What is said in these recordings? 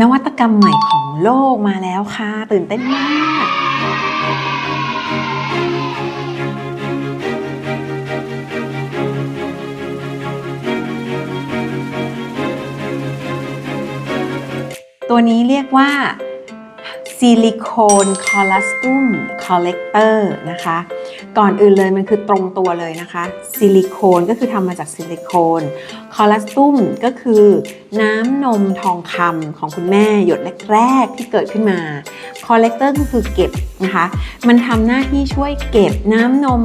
นวัตกรรมใหม่ของโลกมาแล้วค่ะ ตื่นเต้นมาก ตัวนี้เรียกว่า ซิลิโคนคอลลาสตุมคอลเลกเตอร์นะคะ ก่อนอื่นเลยมันคือตรงตัวเลยนะคะ ซิลิโคนก็คือทำมาจากซิลิโคนคอลลาสตุมก็คือน้ำนมทองคำของคุณแม่หยดแรกๆที่เกิดขึ้นมาคอลเลกเตอร์ก็คือเก็บนะคะ มันทำหน้าที่ช่วยเก็บน้ำนม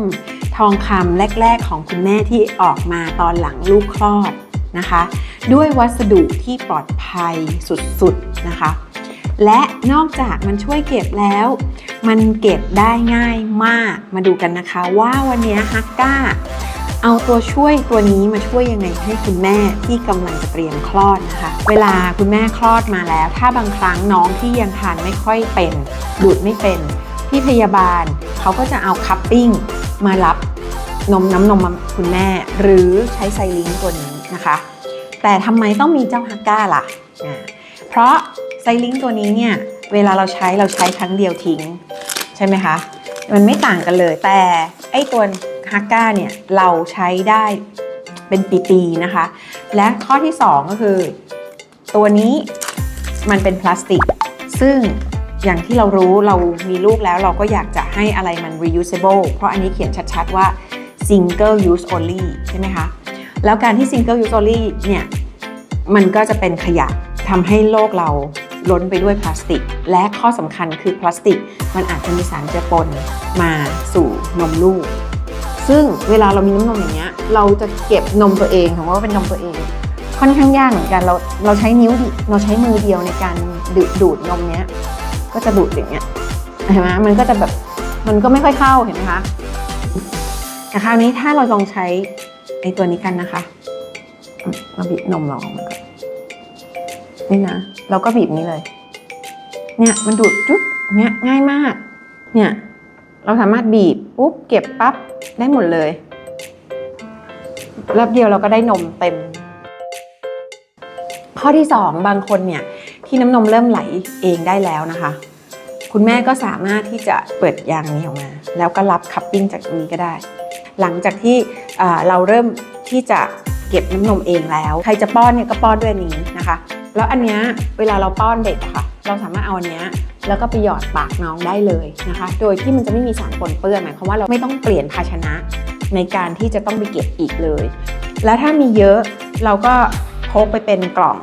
ทองคำแรก ๆ ของคุณแม่ที่ออกมาตอนหลังลูกคลอดนะคะ ด้วยวัสดุที่ปลอดภัยสุดๆนะคะ และนอกจากมันช่วยเก็บแล้ว มันเก็บได้ง่ายมาก มาดูกันนะคะว่าวันนี้ฮักก้าเอาตัวช่วยตัวนี้มาช่วยยังไงให้คุณแม่ที่กำลังจะเตรียมคลอดนะคะ เวลาคุณแม่คลอดมาแล้ว ถ้าบางครั้งน้องที่ยังทานไม่ค่อยเป็นดูดไม่เป็นพี่พยาบาลเขาก็จะเอาคัพปิ้งมารับนมน้ำนมคุณแม่ หรือใช้ไซลิงตัวนี้นะคะ แต่ทำไมต้องมีเจ้าฮักก้าล่ะ เพราะ ซลิงตัวนี้เนี่ยเวลาเราใช้เราใช้ครั้งเดียวทิ้ง ใช่ไหมคะ มันไม่ต่างกันเลย แต่ไอ้ตัวฮักก้าเนี่ยเราใช้ได้เป็นปีๆนะคะ และข้อที่ 2 ก็คือ ตัวนี้มันเป็นพลาสติก ซึ่งอย่างที่เรารู้เรามีลูกแล้วเราก็อยากจะให้อะไรมัน reusable เพราะอันนี้เขียนชัดๆว่า single use only ใช่ไหมคะ แล้วการที่ single use only เนี่ย มันก็จะเป็นขยะทำให้โลกเรา ล้นไปด้วยพลาสติก และข้อสำคัญคือพลาสติก มันอาจจะมีสารเจือปนมาสู่นมลูก ซึ่งเวลาเรามีน้ำนมอย่างเงี้ยเราจะเก็บนมตัวเองของว่าเป็นนมตัวเอง ค่อนข้างยากเหมือนกันเราเราใช้นิ้วดิเราใช้มือเดียวในการดูดดูดนมเนี้ยก็จะดูดอย่างเงี้ยเห็นไหมมันก็จะแบบมันก็ไม่ค่อยเข้าเห็นไหมคะแต่คราวนี้ถ้าเราลองใช้ไอ้ตัวนี้กันนะคะมเราบีนมเราออกมา นี่นะเราก็บีบนี้เลย เนี่ยมันดูดจุ๊บเนี่ยง่ายมาก เนี่ยเราสามารถบีบปุ๊บเก็บปั๊บได้หมดเลยแป๊บเดียวเราก็ได้นมเต็ม ข้อที่ 2 บางคนเนี่ยที่น้ำนมเริ่มไหลเองได้แล้วนะคะ คุณแม่ก็สามารถที่จะเปิดยางนี้ออกมา แล้วก็รับคัพปิ้งจากนี้ก็ได้ หลังจากที่เราเริ่มที่จะเก็บน้ำนมเองแล้ว ใครจะป้อนเนี่ยก็ป้อนด้วยนี้นะคะ แล้วอันเนี้ยเวลาเราป้อนเด็กอะค่ะ เราสามารถเอาอันเนี้ยแล้วก็ไปหยอดปากน้องได้เลยนะคะ โดยที่มันจะไม่มีสารปนเปื้อนหมายความว่าเราไม่ต้องเปลี่ยนภาชนะในการที่จะต้องไปเก็บอีกเลย แล้วถ้ามีเยอะเราก็พกไปเป็นกล่อง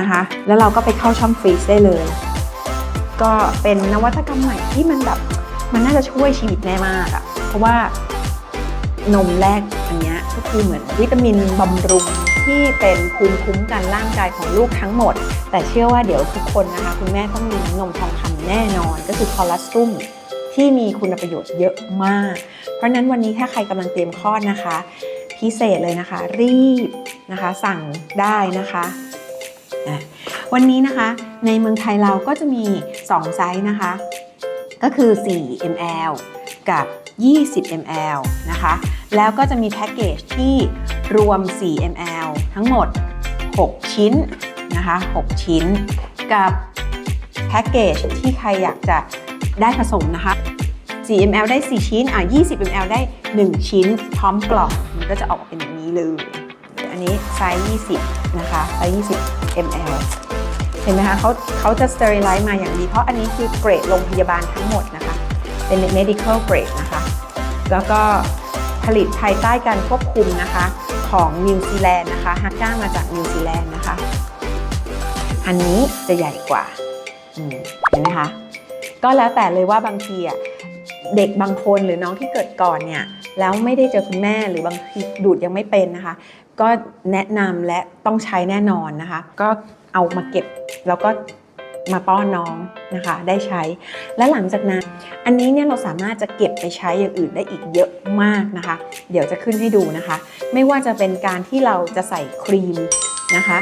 นะคะ แล้วเราก็ไปเข้าช่องฟรีซได้เลย ก็เป็นนวัตกรรมใหม่ที่มันแบบมันน่าจะช่วยชีวิตแม่มากอะเพราะว่านมแรกอันเนี้ยก็คือเหมือนวิตามินบำรุง ที่เป็นภูมิคุ้มกันร่างกายของลูกทั้งหมด แต่เชื่อว่าเดี๋ยวทุกคนนะคะคุณแม่ต้องมีน้ำนมทองคำแน่นอน ก็คือคอลลาสตุ้มที่มีคุณประโยชน์เยอะมาก เพราะนั้นวันนี้ถ้าใครกำลังเตรียมคลอดนะคะ พิเศษเลยนะคะ รีบนะคะ สั่งได้นะคะอะวันนี้นะคะในเมืองไทยเราก็จะมี 2 ไซส์นะคะ ก็คือ 4 ml กับ 20 ml นะคะ แล้วก็จะมีแพ็กเกจที่รวม 4 ml ทั้งหมด 6 ชิ้นนะคะ 6 ชิ้นกับแพ็กเกจที่ใครอยากจะได้ผสมนะคะ 4 ml ได้ 4 ชิ้น อะ 20 ml ได้ 1 ชิ้น พร้อมกล่อง มันก็จะออกมาเป็นอย่างนี้เลย อันนี้ไซส์ 20 นะคะ ไซส์ 20 ml เห็นไหมคะเขาเขาจะ sterilize มาอย่างดี เพราะอันนี้คือเกรดโรงพยาบาลทั้งหมดนะคะ เป็น medical grade นะคะ แล้วก็ผลิตภายใต้การควบคุมนะคะ ของนิวซีแลนด์นะคะฮักก้ามาจากนิวซีแลนด์นะคะ อันนี้จะใหญ่กว่าเห็นไหมคะ ก็แล้วแต่เลยว่าบางทีอะเด็กบางคนหรือน้องที่เกิดก่อนเนี่ยแล้วไม่ได้เจอคุณแม่หรือบางทีดูดยังไม่เป็นนะคะ ก็แนะนำและต้องใช้แน่นอนนะคะ ก็เอามาเก็บแล้วก็ มาป้อนน้องนะคะ ได้ใช้ และหลังจากนั้น อันนี้เนี่ยเราสามารถจะเก็บไปใช้อย่างอื่นได้อีกเยอะมากนะคะ เดี๋ยวจะขึ้นให้ดูนะคะ ไม่ว่าจะเป็นการที่เราจะใส่ครีมนะคะ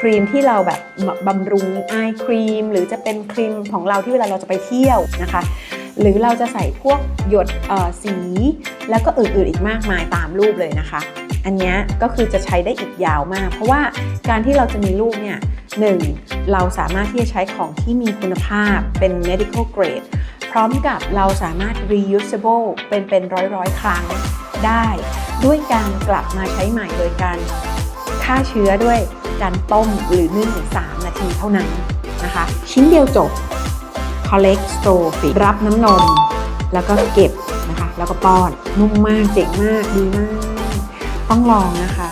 ครีมที่เราแบบบำรุงอายครีม หรือจะเป็นครีมของเราที่เวลาเราจะไปเที่ยวนะคะ หรือเราจะใส่พวกหยดเอ่อสี แล้วก็อื่นๆอีกมากมายตามรูปเลยนะคะ อันนี้ก็คือจะใช้ได้อีกยาวมาก เพราะว่าการที่เราจะมีลูกเนี่ย หนึ่งเราสามารถที่จะใช้ของที่มีคุณภาพเป็น medical grade พร้อมกับเราสามารถ reusable เป็นเป็นร้อยร้อยๆครั้งได้ ด้วยการกลับมาใช้ใหม่โดยการฆ่าเชื้อด้วยการต้มหรือนึ่ง3นาทีเท่านั้นนะคะ ชิ้นเดียวจบ collect store รับน้ำนม แล้วก็เก็บนะคะ แล้วก็ป้อน นุ่มมากเจ๋งมากดีมาก ต้องลองนะคะ